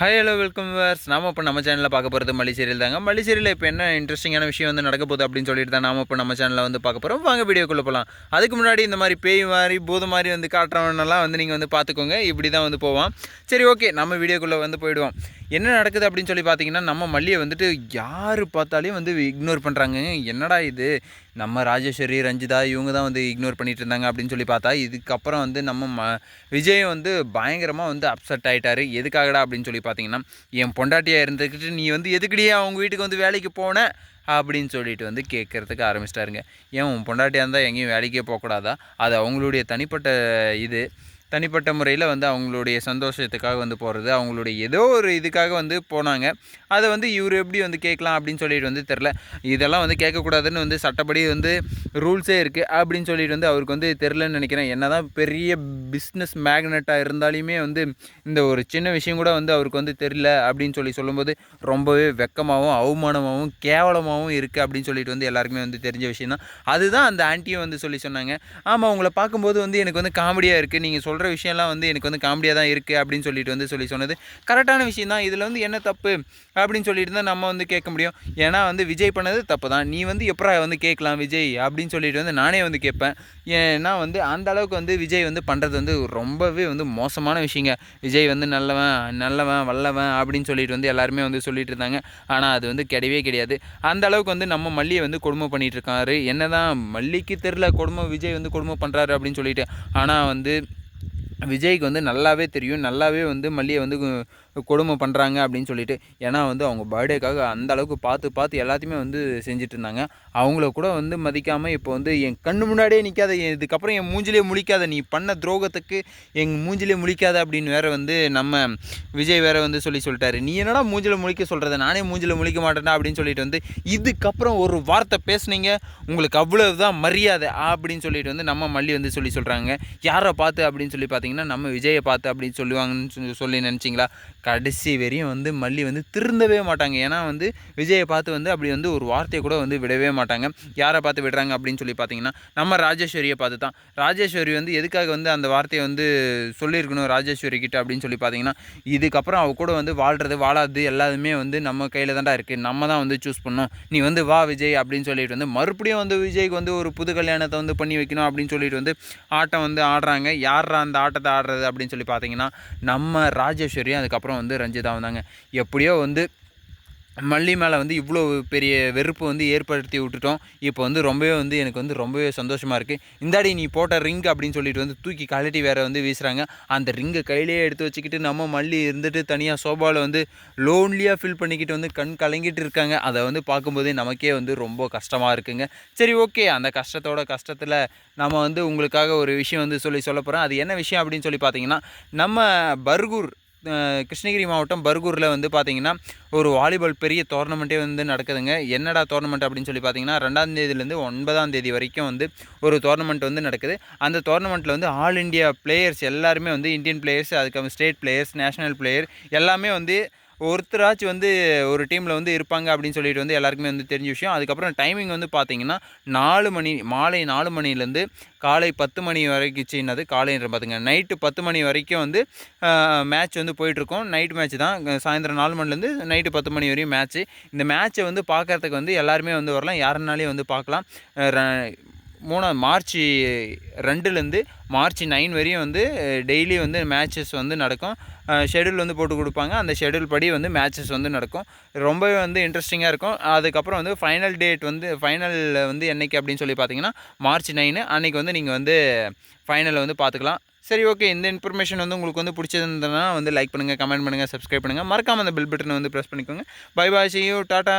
Hi hello welcome verse நாம் இப்போ நம்ம சேனலில் பார்க்க போகிறது மல்லி சீரியல் தாங்க. மல்லி சீரியலில் இப்போ என்ன இன்ட்ரெஸ்டிங்கான விஷயம் வந்து நடக்க போகுது அப்படின்னு சொல்லிட்டு தான் நாம் இப்போ நம்ம சேனலில் வந்து பார்க்க போகிறோம் வாங்க வீடியோக்குள்ளே போகலாம் அதுக்கு முன்னாடி இந்த மாதிரி பேய் மாதிரி பூத மாதிரி வந்து காட்டுறவனெல்லாம் வந்து நீங்கள் வந்து பார்த்துக்கோங்க. இப்படி தான் வந்து போவான். சரி ஓகே நம்ம வீடியோக்குள்ளே வந்து போயிடுவோம். என்ன நடக்குது அப்படின்னு சொல்லி பார்த்தீங்கன்னா நம்ம மல்லியை வந்துட்டு யார் பார்த்தாலையும் வந்து இக்னோர் பண்ணுறாங்க என்னடா இது? நம்ம ராஜேஸ்வரி ரஞ்சிதா இவங்க தான் வந்து இக்னோர் பண்ணிட்டு இருந்தாங்க அப்படின்னு சொல்லி பார்த்தா இதுக்கப்புறம் வந்து நம்ம ம விஜய் வந்து பயங்கரமாக வந்து அப்செட் ஆகிட்டாரு எதுக்காகடா அப்படின்னு சொல்லி பார்த்தீங்கன்னா என் பொண்டாட்டியாக இருந்துக்கிட்டு நீ வந்து எதுக்கடியே அவங்க வீட்டுக்கு வந்து வேலைக்கு போன? அப்படின்னு சொல்லிட்டு வந்து கேட்குறதுக்கு ஆரம்பிச்சிட்டாருங்க. ஏன் உன் பொண்டாட்டியாக இருந்தால் எங்கேயும் வேலைக்கே போகக்கூடாதா? அது அவங்களுடைய தனிப்பட்ட இது. தனிப்பட்ட முறையில் வந்து அவங்களுடைய சந்தோஷத்துக்காக வந்து போகிறது அவங்களுடைய ஏதோ ஒரு இதுக்காக வந்து போனாங்க. அதை வந்து இவர் எப்படி வந்து கேட்கலாம் அப்படின்னு சொல்லிட்டு வந்து தெரில இதெல்லாம் வந்து கேட்கக்கூடாதுன்னு வந்து சட்டப்படி வந்து ரூல்ஸே இருக்குது அப்படின்னு சொல்லிட்டு வந்து அவருக்கு வந்து தெரிலன்னு நினைக்கிறேன். என்ன தான் பெரிய பிஸ்னஸ் மேக்னெட்டாக இருந்தாலுமே வந்து இந்த ஒரு சின்ன விஷயம் கூட வந்து அவருக்கு வந்து தெரில அப்படின்னு சொல்லி சொல்லும்போது ரொம்பவே வெக்கமாகவும் அவமானமாகவும் கேவலமாகவும் இருக்குது அப்படின்னு சொல்லிட்டு வந்து எல்லாருக்குமே வந்து தெரிஞ்ச விஷயம் தான் அதுதான் அந்த ஆன்ட்டியும் வந்து சொல்லி சொன்னாங்க. ஆமாம் உங்களை பார்க்கும்போது வந்து எனக்கு வந்து காமெடியாக இருக்குது நீங்கள் சொல்கிற விஷயம்லாம் வந்து எனக்கு வந்து காமெடியாக தான் இருக்குது அப்படின்னு சொல்லிட்டு வந்து சொல்லி சொன்னது. கரெக்டான விஷயம் தான். இதில் வந்து என்ன தப்பு அப்படின்னு சொல்லிட்டு தான் நம்ம வந்து கேட்க முடியும். ஏன்னா வந்து விஜய் பண்ணது தப்பு தான். நீ வந்து எப்படா வந்து கேட்கலாம் விஜய் அப்படின்னு சொல்லிட்டு வந்து நானே வந்து கேட்பேன். ஏன்னா வந்து அந்த அளவுக்கு வந்து விஜய் வந்து பண்ணுறது வந்து ரொம்பவே வந்து மோசமான விஷயங்க. விஜய் வந்து நல்லவன் நல்லவன் வல்லவன் அப்படின்னு சொல்லிட்டு வந்து எல்லாருமே வந்து சொல்லிட்டு இருந்தாங்க. ஆனால் அது வந்து கிடையவே கிடையாது. அந்த அளவுக்கு வந்து நம்ம மல்லியை வந்து கொடுமை பண்ணிகிட்டு இருக்காரு. என்ன தான் மல்லிக்கு தெரில கொடுமை விஜய் வந்து கொடுமை பண்ணுறாரு அப்படின்னு சொல்லிட்டு. ஆனால் வந்து விஜய்க்கு வந்து நல்லாவே தெரியும். நல்லாவே வந்து மல்லியை வந்து கொடுமை பண்ணுறாங்க அப்படின்னு சொல்லிட்டு ஏன்னா வந்து அவங்க பர்த்டேக்காக அந்த அளவுக்கு பார்த்து பார்த்து எல்லாத்தையுமே வந்து செஞ்சுட்டு இருந்தாங்க. அவங்கள கூட வந்து மதிக்காமல் இப்போ வந்து என் கண்ணு முன்னாடியே நிற்காத இதுக்கப்புறம் என் மூஞ்சிலே முழிக்காத நீ பண்ண துரோகத்துக்கு எங்கள் மூஞ்சிலே முழிக்காத அப்படின்னு வேற வந்து நம்ம விஜய் வேற வந்து சொல்லி சொல்லிட்டாரு. நீ என்னடா மூஞ்சில் முழிக்க சொல்கிறத நானே மூஞ்சில் முழிக்க மாட்டேன்டா அப்படின்னு சொல்லிட்டு வந்து இதுக்கப்புறம் ஒரு வார்த்தை பேசுனீங்க உங்களுக்கு அவ்வளவு தான் மரியாதை அப்படின்னு சொல்லிட்டு வந்து நம்ம மல்லி வந்து சொல்லி சொல்கிறாங்க யாரை பார்த்து? அப்படின்னு சொல்லி பார்த்தீங்கன்னா நம்ம விஜயை பார்த்து அப்படின்னு சொல்லுவாங்கன்னு சொல்லி நினச்சிங்களா? கடைசி வரையும் வந்து மல்லி வந்து திருந்தவே மாட்டாங்க. ஏன்னா வந்து விஜயை பார்த்து வந்து அப்படி வந்து ஒரு வார்த்தையை கூட வந்து விடவே மாட்டாங்க. யாரை பார்த்து விடுறாங்க அப்படின்னு சொல்லி பார்த்தீங்கன்னா நம்ம ராஜேஸ்வரியை பார்த்து தான். ராஜேஸ்வரி வந்து எதுக்காக வந்து அந்த வார்த்தையை வந்து சொல்லியிருக்கணும் ராஜேஸ்வரி கிட்ட அப்படின்னு சொல்லி பார்த்தீங்கன்னா இதுக்கப்புறம் அவ கூட வந்து வாழ்கிறது வாழாது எல்லாருமே வந்து நம்ம கையில் தான்டா இருக்குது நம்ம தான் வந்து சூஸ் பண்ணோம் நீ வந்து வா விஜய் அப்படின்னு சொல்லிட்டு வந்து மறுபடியும் வந்து விஜய்க்கு வந்து ஒரு புது கல்யாணத்தை வந்து பண்ணி வைக்கணும் அப்படின்னு சொல்லிட்டு வந்து ஆட்டம் வந்து ஆடுறாங்க. யாரா அந்த ஆட்டத்தை ஆடுறது அப்படின்னு சொல்லி பார்த்தீங்கன்னா நம்ம ராஜேஸ்வரியும் அதுக்கப்புறம் அதுக்கப்புறம் வந்து ரஞ்சிதா வந்தாங்க. எப்படியோ வந்து மல்லி மேலே வந்து இவ்வளோ பெரிய வெறுப்பு வந்து ஏற்படுத்தி விட்டுட்டோம். இப்போ வந்து ரொம்பவே வந்து எனக்கு வந்து ரொம்பவே சந்தோஷமாக இருக்குது இந்தாடி நீ போட்ட ரிங் அப்படின்னு சொல்லிட்டு வந்து தூக்கி கழட்டி வேறு வந்து வீசுகிறாங்க அந்த ரிங்கை கையிலேயே எடுத்து வச்சுக்கிட்டு நம்ம மல்லி இருந்துட்டு தனியாக சோபாவில் வந்து லோன்லியாக ஃபில் பண்ணிக்கிட்டு வந்து கண் கலங்கிட்டு இருக்காங்க. அதை வந்து பார்க்கும்போதே நமக்கே வந்து ரொம்ப கஷ்டமாக இருக்குங்க. சரி ஓகே அந்த கஷ்டத்தோட கஷ்டத்தில் நம்ம வந்து உங்களுக்காக ஒரு விஷயம் வந்து சொல்லி சொல்ல போகிறோம் அது என்ன விஷயம் அப்படின்னு சொல்லி பார்த்தீங்கன்னா நம்ம பர்கூர் கிருஷ்ணகிரி மாவட்டம் பர்கூரில் வந்து பார்த்திங்கன்னா ஒரு வாலிபால் பெரிய டோர்னமெண்ட்டே வந்து நடக்குதுங்க. என்னடா டோர்னமெண்ட் அப்படின்னு சொல்லி பார்த்தீங்கன்னா ரெண்டாம் தேதியிலேருந்து ஒன்பதாம் தேதி வரைக்கும் வந்து ஒரு டோர்னமெண்ட் வந்து நடக்குது. அந்த டோர்னமெண்ட்டில் வந்து ஆல் இண்டியா பிளேயர்ஸ் எல்லாருமே வந்து இந்தியன் பிளேயர்ஸ் அதுக்கப்புறம் ஸ்டேட் பிளேயர்ஸ் நேஷனல் பிளேயர் எல்லாமே வந்து ஒருத்தராச்சும் வந்து ஒரு டீமில் வந்து இருப்பாங்க அப்படின்னு சொல்லிட்டு வந்து எல்லாருக்குமே வந்து தெரிஞ்ச விஷயம். அதுக்கப்புறம் டைமிங் வந்து பார்த்தீங்கன்னா நாலு மணி மாலை நாலு மணிலேருந்து காலை பத்து மணி வரைக்கும் சின்னது காலைன்ற பார்த்துங்க நைட்டு பத்து மணி வரைக்கும் வந்து மேட்ச் வந்து போயிட்டுருக்கோம். நைட் மேட்ச் தான். சாயந்தரம் நாலு மணிலேருந்து நைட்டு பத்து மணி வரையும் மேட்ச்சு இந்த மேட்ச்சை வந்து பார்க்குறதுக்கு வந்து எல்லாருமே வந்து வரலாம். யாருனாலையும் வந்து பார்க்கலாம் மூணாவது மார்ச் ரெண்டுலேருந்து மார்ச் நைன் வரையும் வந்து டெய்லி வந்து மேட்சஸ் வந்து நடக்கும். ஷெடியூல் வந்து போட்டு கொடுப்பாங்க. அந்த ஷெடியூல் படி வந்து மேட்சஸ் வந்து நடக்கும். ரொம்பவே வந்து இன்ட்ரெஸ்டிங்காக இருக்கும். அதுக்கப்புறம் வந்து ஃபைனல் டேட் வந்து ஃபைனலில் வந்து என்றைக்கு அப்படின்னு சொல்லி பார்த்தீங்கன்னா மார்ச் நைனு. அன்றைக்கி வந்து நீங்கள் வந்து ஃபைனலில் வந்து பார்த்துக்கலாம். சரி ஓகே இந்த இன்ஃபர்மேஷன் வந்து உங்களுக்கு வந்து பிடிச்சிருந்ததுன்னா வந்து லைக் பண்ணுங்கள் கமெண்ட் பண்ணுங்கள் சப்ஸ்கிரைப் பண்ணுங்கள் மறக்காமல் அந்த பில் பட்டனை வந்து ப்ரெஸ் பண்ணிக்கோங்க. Bye bye see you tata